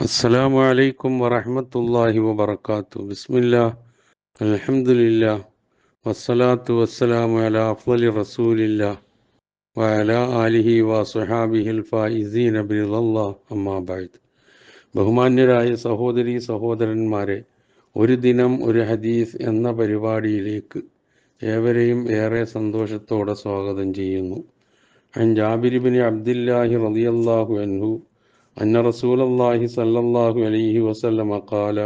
അസ്സലാമു അലൈക്കും വറഹമത്തല്ലാഹി വബർക്കാത്തു ബിസ്മില്ല അലഹമുല്ല വസ്സലാത്തു വസ്സലാമു അല അഫ്ലി റസൂലില്ല വഅല ആലിഹി വസുഹാബിഹിൽ ഫായിസീൻ അബിലല്ലാ അമ്മാബായത് ബഹുമാന്യരായ സഹോദരി സഹോദരന്മാരെ ഒരു ദിനം ഒരു ഹദീസ് എന്ന പരിപാടിയിലേക്ക് ഏവരെയും ഏറെ സന്തോഷത്തോടെ സ്വാഗതം ചെയ്യുന്നു. അൻ ജാബിരിബിൻ അബ്ദില്ലാഹി റളിയല്ലാഹു അൻഹു رضي الله عنه أن رسول الله صلى الله عليه وسلم قال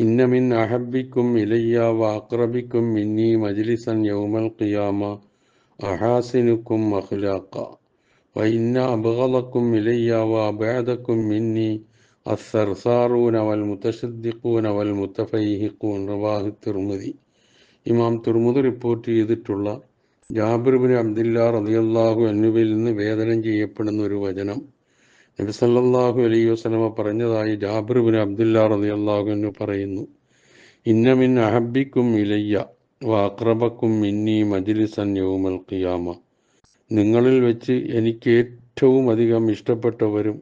إن من أحبكم إلي وأقربكم مني مجلسا يوم القيامة أحاسنكم أخلاقا وإن أبغضكم إلي وأبعدكم مني الثرثارون والمتشدقون والمتفيهقون رواه الترمذي ഇമാം തുർമുദ് റിപ്പോർട്ട് ചെയ്തിട്ടുള്ള ജാബിർ ബിൻ അബ്ദില്ല റളിയല്ലാഹു അന്നുവിൽ നിന്ന് വേദനം ചെയ്യപ്പെടുന്ന ഒരു വചനം നബി സല്ലല്ലാഹു അലൈഹി വസല്ലമ പറഞ്ഞതായി ജാബിർ ബിൻ അബ്ദുല്ല റളിയല്ലാഹു അൻഹു പറയുന്നു. ഇന്ന മിൻ അഹബ്ബിക്കും ഇലയ്യ വാക്രബക്കും മിന്നി മജ്ലിസൻ യൗമൽ ഖിയാമ. നിങ്ങളിൽ വെച്ച് എനിക്ക് ഏറ്റവും അധികം ഇഷ്ടപ്പെട്ടവരും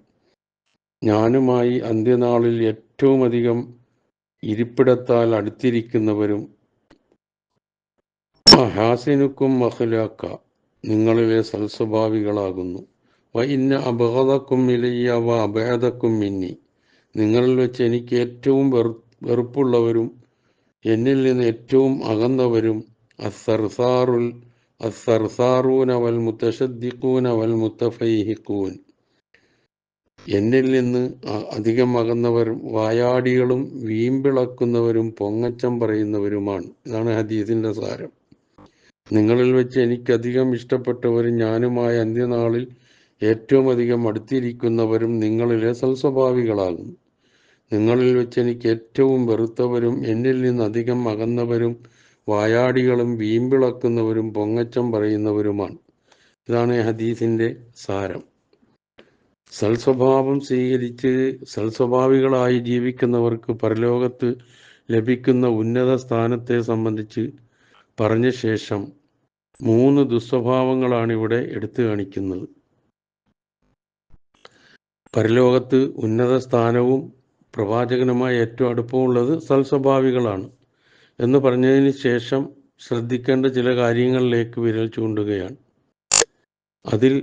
ഞാനുമായി അന്ത്യനാളിൽ ഏറ്റവും അധികം ഇരിപ്പിടത്താൽ അടുത്തിരിക്കുന്നവരും ഹാസിനുക്കും മഹ്ലാക്ക നിങ്ങളിലെ സൽസ്വഭാവികളാകുന്നു. വ ഇലയ്യ മിന്നി. നിങ്ങളിൽ വെച്ച് എനിക്ക് ഏറ്റവും വെറു വെറുപ്പുള്ളവരും എന്നിൽ നിന്ന് ഏറ്റവും അകന്നവരും അസർസാറുൽ അസർസാറൂന വൽ മുത്തശദ്ദിഖൂന വൽ മുത്തഫൈഹിഖൂൻ. എന്നിൽ നിന്ന് അധികം അകന്നവരും വായാടികളും വീമ്പിളക്കുന്നവരും പൊങ്ങച്ചം പറയുന്നവരുമാണ്. ഇതാണ് ഹദീസിന്റെ സാരം. നിങ്ങളിൽ വെച്ച് എനിക്കധികം ഇഷ്ടപ്പെട്ടവരും ഞാനുമായ അന്ത്യനാളിൽ ഏറ്റവും അധികം അടുത്തിരിക്കുന്നവരും നിങ്ങളിലെ സൽസ്വഭാവികളാകുന്നു നിങ്ങളിൽ വെച്ച് എനിക്ക് ഏറ്റവും വെറുത്തവരും എന്നിൽ നിന്ന് അധികം അകന്നവരും വായാടികളും വീമ്പിളക്കുന്നവരും പൊങ്ങച്ചം പറയുന്നവരുമാണ്. ഇതാണ് ഹദീസിന്റെ സാരം. സൽസ്വഭാവം സ്വീകരിച്ച് സൽസ്വഭാവികളായി ജീവിക്കുന്നവർക്ക് പരലോകത്ത് ലഭിക്കുന്ന ഉന്നത സ്ഥാനത്തെ സംബന്ധിച്ച് പറഞ്ഞ ശേഷം മൂന്ന് ദുസ്വഭാവങ്ങളാണ് ഇവിടെ എടുത്തു കാണിക്കുന്നത്. പരലോകത്ത് ഉന്നത സ്ഥാനവും പ്രവാചകനുമായി ഏറ്റവും അടുപ്പമുള്ളത് സൽസ്വഭാവികളാണ് എന്ന് പറഞ്ഞതിന് ശേഷം ശ്രദ്ധിക്കേണ്ട ചില കാര്യങ്ങളിലേക്ക് വിരൽ ചൂണ്ടുകയാണ്. അതിൽ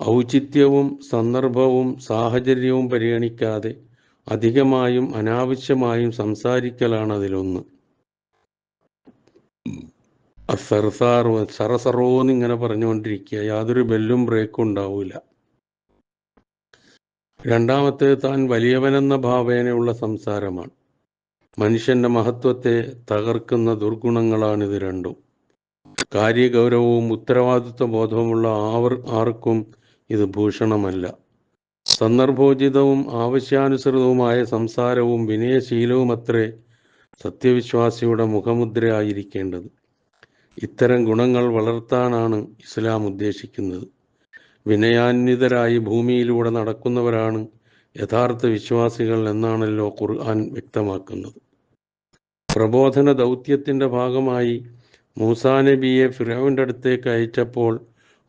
ഔചിത്യവും സന്ദർഭവും സാഹചര്യവും പരിഗണിക്കാതെ അധികമായും അനാവശ്യമായും സംസാരിക്കലാണ് അതിലൊന്ന്. സർസാർ സറസറോന്നിങ്ങനെ പറഞ്ഞുകൊണ്ടിരിക്കുക. യാതൊരു ബെല്ലും ബ്രേക്കും ഉണ്ടാവില്ല രണ്ടാമത്തെ താൻ വലിയവനെന്ന ഭാവേനയുള്ള സംസാരമാണ്. മനുഷ്യന്റെ മഹത്വത്തെ തകർക്കുന്ന ദുർഗുണങ്ങളാണ് ദുർഗുണങ്ങളാണിത് രണ്ടും. കാര്യഗൗരവവും ഉത്തരവാദിത്വ ബോധവുമുള്ള ആവർ ആർക്കും ഇത് ഭൂഷണമല്ല. സന്ദർഭോചിതവും ആവശ്യാനുസൃതവുമായ സംസാരവും വിനയശീലവും അത്രേ സത്യവിശ്വാസിയുടെ മുഖമുദ്രയായിരിക്കേണ്ടത്. ഇത്തരം ഗുണങ്ങൾ വളർത്താനാണ് ഇസ്ലാം ഉദ്ദേശിക്കുന്നത്. വിനയാന്വിതരായി ഭൂമിയിലൂടെ നടക്കുന്നവരാണ് യഥാർത്ഥ വിശ്വാസികൾ എന്നാണല്ലോ ഖുർആൻ വ്യക്തമാക്കുന്നത്. പ്രബോധന ദൗത്യത്തിന്റെ ഭാഗമായി മൂസാ നബിയെ ഫിറാവിന്റെ അടുത്തേക്ക് അയച്ചപ്പോൾ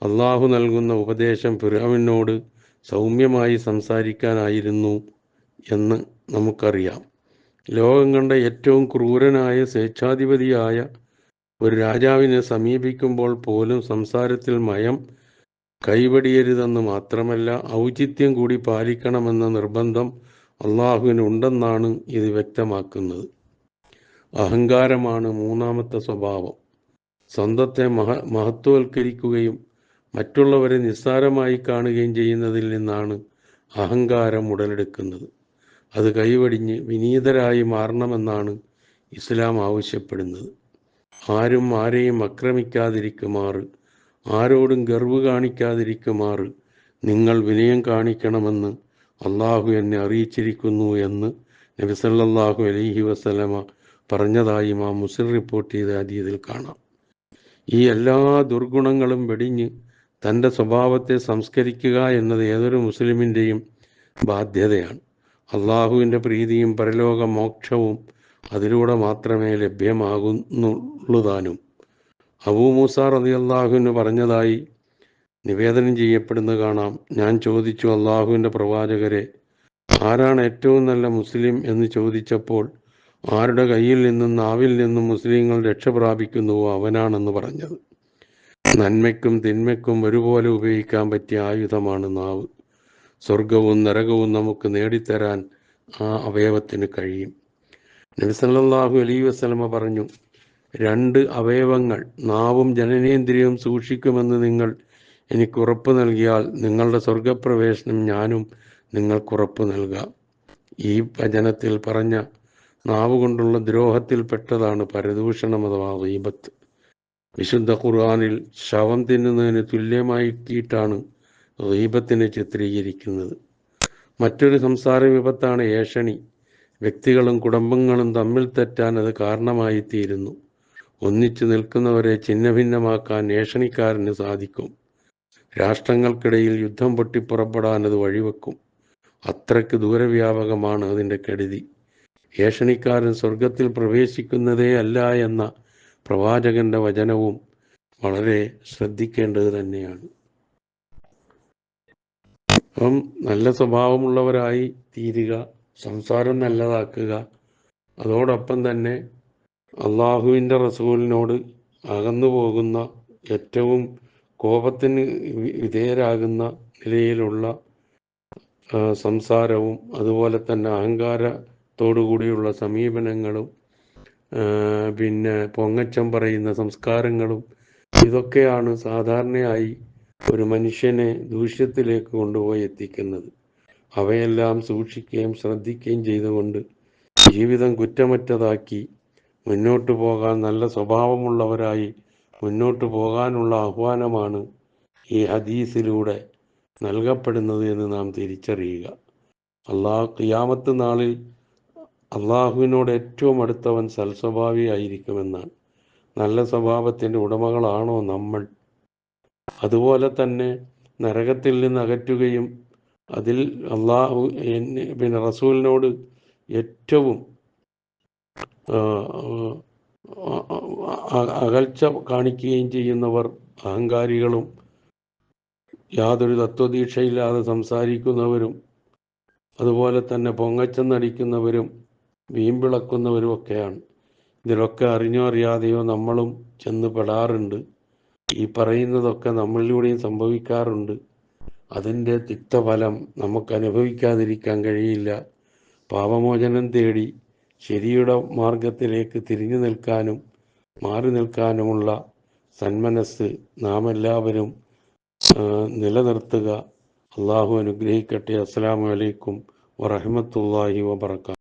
അള്ളാഹു നൽകുന്ന ഉപദേശം ഫിറാവിനോട് സൗമ്യമായി സംസാരിക്കാനായിരുന്നു എന്ന് നമുക്കറിയാം. ലോകം കണ്ട ഏറ്റവും ക്രൂരനായ സ്വേച്ഛാധിപതിയായ ഒരു രാജാവിനെ സമീപിക്കുമ്പോൾ പോലും സംസാരത്തിൽ മയം കൈവടിയരുതെന്ന് മാത്രമല്ല ഔചിത്യം കൂടി പാലിക്കണമെന്ന നിർബന്ധം അള്ളാഹുവിന് ഉണ്ടെന്നാണ് ഇത് വ്യക്തമാക്കുന്നത്. അഹങ്കാരമാണ് മൂന്നാമത്തെ സ്വഭാവം. സ്വന്തത്തെ മഹ മഹത്വവൽക്കരിക്കുകയും മറ്റുള്ളവരെ നിസ്സാരമായി കാണുകയും ചെയ്യുന്നതിൽ നിന്നാണ് അഹങ്കാരം ഉടലെടുക്കുന്നത്. അത് കൈവടിഞ്ഞ് വിനീതരായി മാറണമെന്നാണ് ഇസ്ലാം ആവശ്യപ്പെടുന്നത്. ആരും ആരെയും ആക്രമിക്കാതിരിക്കുമാറ് ആരോടും ഗർവ് കാണിക്കാതിരിക്കുമാറ്. നിങ്ങൾ വിനയം കാണിക്കണമെന്ന് അള്ളാഹു എന്നെ അറിയിച്ചിരിക്കുന്നു എന്ന് നബിസല്ലാഹു അലൈഹി വസല്ലമ പറഞ്ഞതായി മാ മുസ്ലിം റിപ്പോർട്ട് ചെയ്ത അതീതിൽ കാണാം. ഈ എല്ലാ ദുർഗുണങ്ങളും വെടിഞ്ഞ് തന്റെ സ്വഭാവത്തെ സംസ്കരിക്കുക എന്നത് ഏതൊരു മുസ്ലിമിന്റെയും ബാധ്യതയാണ്. അള്ളാഹുവിന്റെ പ്രീതിയും പരലോക മോക്ഷവും അതിലൂടെ മാത്രമേ ലഭ്യമാകുന്നുള്ളതാനും അബൂ മൂസ റതി അള്ളാഹുവിന് പറഞ്ഞതായി നിവേദനം ചെയ്യപ്പെടുന്നത് കാണാം. ഞാൻ ചോദിച്ചു അള്ളാഹുവിന്റെ പ്രവാചകരെ ആരാണ് ഏറ്റവും നല്ല മുസ്ലിം എന്ന് ചോദിച്ചപ്പോൾ ആരുടെ കയ്യിൽ നിന്നും നാവിൽ നിന്നും മുസ്ലിങ്ങൾ രക്ഷ പ്രാപിക്കുന്നുവോ അവനാണെന്ന് പറഞ്ഞത്. നന്മയ്ക്കും തിന്മയ്ക്കും ഒരുപോലെ ഉപയോഗിക്കാൻ പറ്റിയ ആയുധമാണ് നാവ്. സ്വർഗവും നരകവും നമുക്ക് നേടിത്തരാൻ ആ അവയവത്തിന് കഴിയും. നബിസല്ലാഹു അലൈഹി വസല്ലമ പറഞ്ഞു രണ്ട് അവയവങ്ങൾ നാവും ജനനേന്ദ്രിയവും സൂക്ഷിക്കുമെന്ന് നിങ്ങൾ എനിക്ക് ഉറപ്പ് നൽകിയാൽ നിങ്ങളുടെ സ്വർഗപ്രവേശനം ഞാനും നിങ്ങൾക്കുറപ്പ് നൽകാം. ഈ വചനത്തിൽ പറഞ്ഞ നാവ് കൊണ്ടുള്ള ദ്രോഹത്തിൽപ്പെട്ടതാണ് പരദൂഷണം അഥവാ ദീപത്ത് വിശുദ്ധ ഖുർആാനിൽ ശവം തിന്നുന്നതിന് തുല്യമാക്കിയിട്ടാണ് ദീപത്തിനെ ചിത്രീകരിക്കുന്നത്. മറ്റൊരു സംസാര വിപത്താണ് ഏഷണി. വ്യക്തികളും കുടുംബങ്ങളും തമ്മിൽ തെറ്റാൻ അത് കാരണമായി തീരുന്നു ഒന്നിച്ചു നിൽക്കുന്നവരെ ഛിന്നഭിന്നമാക്കാൻ ഏഷണിക്കാരന് സാധിക്കും. രാഷ്ട്രങ്ങൾക്കിടയിൽ യുദ്ധം പൊട്ടിപ്പുറപ്പെടാൻ അത് വഴിവെക്കും. അത്രയ്ക്ക് ദൂരവ്യാപകമാണ് അതിന്റെ കെടുതി. ഏഷണിക്കാരൻ സ്വർഗത്തിൽ പ്രവേശിക്കുന്നതേ അല്ല എന്ന പ്രവാചകന്റെ വചനവും വളരെ ശ്രദ്ധിക്കേണ്ടത് തന്നെയാണ്. അപ്പം നല്ല സ്വഭാവമുള്ളവരായി തീരുക സംസാരം നല്ലതാക്കുക. അതോടൊപ്പം തന്നെ അള്ളാഹുവിന്റെ റസൂലിനോട് അകന്നു പോകുന്ന ഏറ്റവും കോപത്തിന് വിധേയരാകുന്ന നിലയിലുള്ള സംസാരവും അതുപോലെ തന്നെ അഹങ്കാരത്തോടു കൂടിയുള്ള സമീപനങ്ങളും പിന്നെ പൊങ്ങച്ചം പറയുന്ന സംസ്കാരങ്ങളും ഇതൊക്കെയാണ് സാധാരണയായി ഒരു മനുഷ്യനെ ദൂഷ്യത്തിലേക്ക് കൊണ്ടുപോയി എത്തിക്കുന്നത്. അവയെല്ലാം സൂക്ഷിക്കുകയും ശ്രദ്ധിക്കുകയും ചെയ്തുകൊണ്ട് ജീവിതം കുറ്റമറ്റതാക്കി മുന്നോട്ട് പോകാൻ നല്ല സ്വഭാവമുള്ളവരായി മുന്നോട്ട് പോകാനുള്ള ആഹ്വാനമാണ് ഈ ഹദീസിലൂടെ നൽകപ്പെടുന്നത് എന്ന് നാം തിരിച്ചറിയുക. അള്ളാഹ് ഖിയാമത്ത് നാളിൽ അള്ളാഹുവിനോട് ഏറ്റവും അടുത്തവൻ സൽസ്വഭാവിയായിരിക്കുമെന്നാണ് നല്ല സ്വഭാവത്തിന്റെ ഉടമകളാണോ നമ്മൾ? അതുപോലെ തന്നെ നരകത്തിൽ നിന്ന് അകറ്റുകയും അതിൽ അള്ളാഹു പിന്നെ റസൂലിനോട് ഏറ്റവും അകൽച്ച കാണിക്കുകയും ചെയ്യുന്നവർ അഹങ്കാരികളും യാതൊരു തത്വദീക്ഷയില്ലാതെ സംസാരിക്കുന്നവരും അതുപോലെ തന്നെ പൊങ്ങച്ചം നടിക്കുന്നവരും വീമ്പിളക്കുന്നവരും ഒക്കെയാണ്. ഇതിലൊക്കെ അറിഞ്ഞോ അറിയാതെയോ നമ്മളും ചെന്ന് പെടാറുണ്ട്. ഈ പറയുന്നതൊക്കെ നമ്മളിലൂടെയും സംഭവിക്കാറുണ്ട്. അതിന്റെ തിക്തഫലം നമുക്ക് അനുഭവിക്കാതിരിക്കാൻ കഴിയില്ല. പാപമോചനം തേടി ശരിയുടെ മാർഗത്തിലേക്ക് തിരിഞ്ഞു നിൽക്കാനും മാറി നിൽക്കാനുമുള്ള സന്മനസ് നാം എല്ലാവരും നിലനിർത്തുക. അള്ളാഹു അനുഗ്രഹിക്കട്ടെ. അസ്സാം വലൈക്കും വറഹമത്തല്ലാഹി വബറകാതുഹു